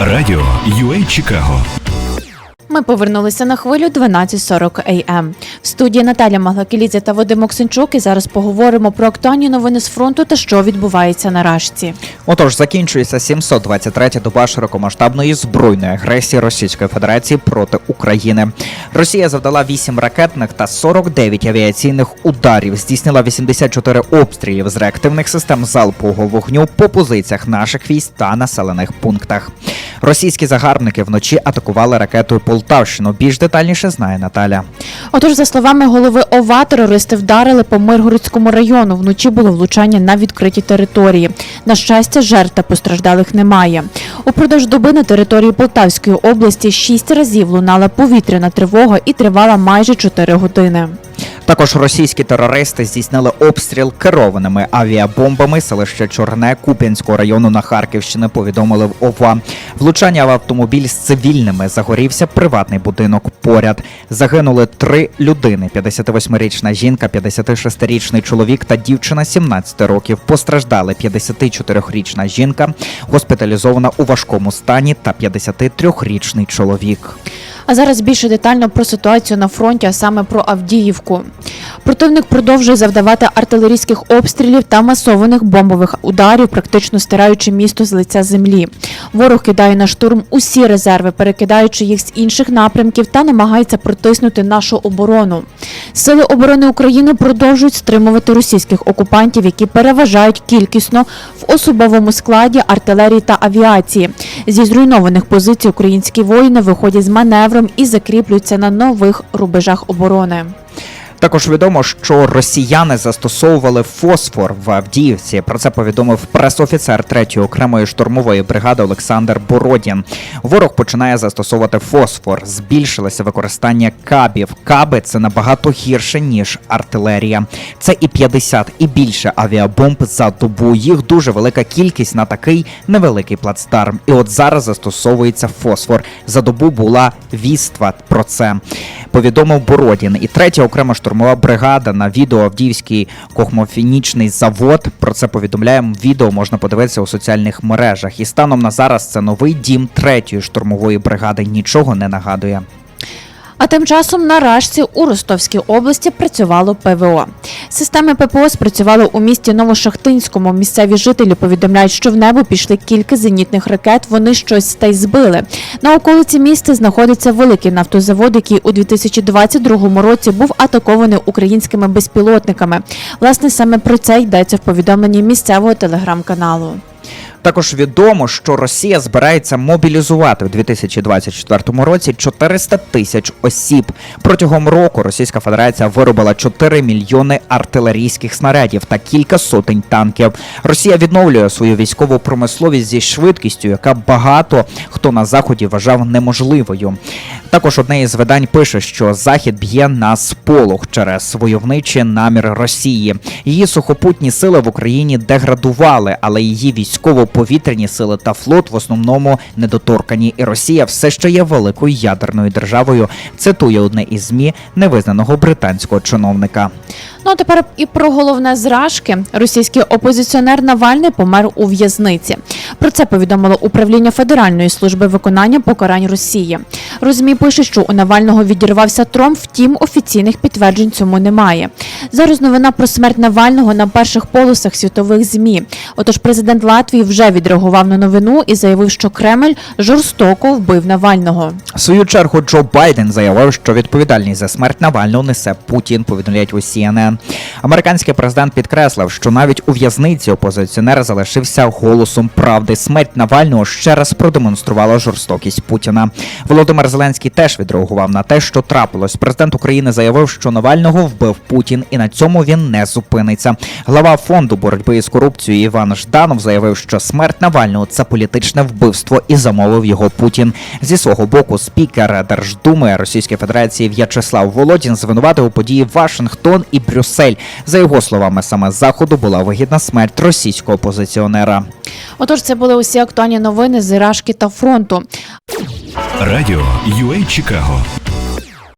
Радіо UA Чикаго Ми повернулися на хвилю 12.40 АМ. В студії Наталя Маглакелідзе та Вадим Оксенчук і зараз поговоримо про актуальні новини з фронту та що відбувається на Рашці. Отож, закінчується 723-я доба широкомасштабної збройної агресії Російської Федерації проти України. Росія завдала 8 ракетних та 49 авіаційних ударів, здійснила 84 обстрілів з реактивних систем залпового вогню по позиціях наших військ та населених пунктах. Російські загарбники вночі атакували ракетою Полтавщину. Більш детальніше знає Наталя. Отож, за словами голови ОВА, терористи вдарили по Миргородському району. Вночі було влучання на відкритій території. На щастя, жертв та постраждалих немає. Упродовж доби на території Полтавської області шість разів лунала повітряна тривога і тривала майже 4 години. Також російські терористи здійснили обстріл керованими авіабомбами селища Чорне Куп'янського району на Харківщині. Повідомили в ОВА. Влучання в автомобіль з цивільними загорівся приватний будинок поряд. Загинули три людини: 58-річна жінка, 56-річний чоловік та дівчина 17 років. Постраждали 54-річна жінка, госпіталізована у важкому стані, та 53-річний чоловік. А зараз більше детально про ситуацію на фронті, а саме про Авдіївку. Противник продовжує завдавати артилерійських обстрілів та масованих бомбових ударів, практично стираючи місто з лиця землі. Ворог кидає на штурм усі резерви, перекидаючи їх з інших напрямків та намагається протиснути нашу оборону. Сили оборони України продовжують стримувати російських окупантів, які переважають кількісно в особовому складі артилерії та авіації. Зі зруйнованих позицій українські воїни виходять з маневром і закріплюються на нових рубежах оборони. Також відомо, що росіяни застосовували фосфор в Авдіївці. Про це повідомив пресофіцер 3-ї окремої штурмової бригади Олександр Бородін. Ворог починає застосовувати фосфор. Збільшилося використання кабів. Каби це набагато гірше ніж артилерія. Це і 50, і більше авіабомб за добу. Їх дуже велика кількість на такий невеликий плацдарм. І от зараз застосовується фосфор. За добу була віства про це. Повідомив Бородін. І третя окрема штурмова бригада на відео Авдіївський кохмофінічний завод. Про це повідомляємо. Відео можна подивитися у соціальних мережах. І станом на зараз це новий дім третьої штурмової бригади. Нічого не нагадує. А тим часом на Рашці у Ростовській області працювало ПВО. Системи ППО спрацювали у місті Новошахтинському. Місцеві жителі повідомляють, що в небо пішли кілька зенітних ракет. Вони щось та й збили. На околиці міста знаходиться великий нафтозавод, який у 2022 році був атакований українськими безпілотниками. Власне, саме про це йдеться в повідомленні місцевого телеграм-каналу. Також відомо, що Росія збирається мобілізувати у 2024 році 400 тисяч осіб. Протягом року Російська Федерація виробила 4 мільйони артилерійських снарядів та кілька сотень танків. Росія відновлює свою військову промисловість зі швидкістю, яка багато хто на заході вважав неможливою. Також одне із видань пише, що Захід б'є на сполох через войовничі наміри Росії. Її сухопутні сили в Україні деградували, але її військово-повітряні сили та флот в основному недоторкані. І Росія все ще є великою ядерною державою. Цитує одне із змі невизнаного британського чиновника. Ну а тепер і про головне зражки. Російський опозиціонер Навальний помер у в'язниці. Про це повідомило управління Федеральної служби виконання покарань Росії. Розмі пише, що у Навального відірвався тром, втім офіційних підтверджень цьому немає. Зараз новина про смерть Навального на перших полосах світових змі. Отож, президент Латвії вже відреагував на новину і заявив, що Кремль жорстоко вбив Навального. В свою чергу Джо Байден заявив, що відповідальність за смерть Навального несе Путін. Повідомляють у CNN. Американський президент підкреслив, що навіть у в'язниці опозиціонер залишився голосом правди. Смерть Навального ще раз продемонструвала жорстокість Путіна. Володимир Зеленський теж відреагував на те, що трапилось. Президент України заявив, що Навального вбив Путін, і на цьому він не зупиниться. Глава фонду боротьби із корупцією Іван Жданов заявив, що смерть Навального це політичне вбивство і замовив його Путін. Зі свого боку, спікер Держдуми Російської Федерації В'ячеслав Володін звинуватив події Вашингтон і Брюссель. За його словами, саме заходу була вигідна смерть російського опозиціонера. Отож, це були усі актуальні новини з Ірашки та фронту. Радіо UA Чикаго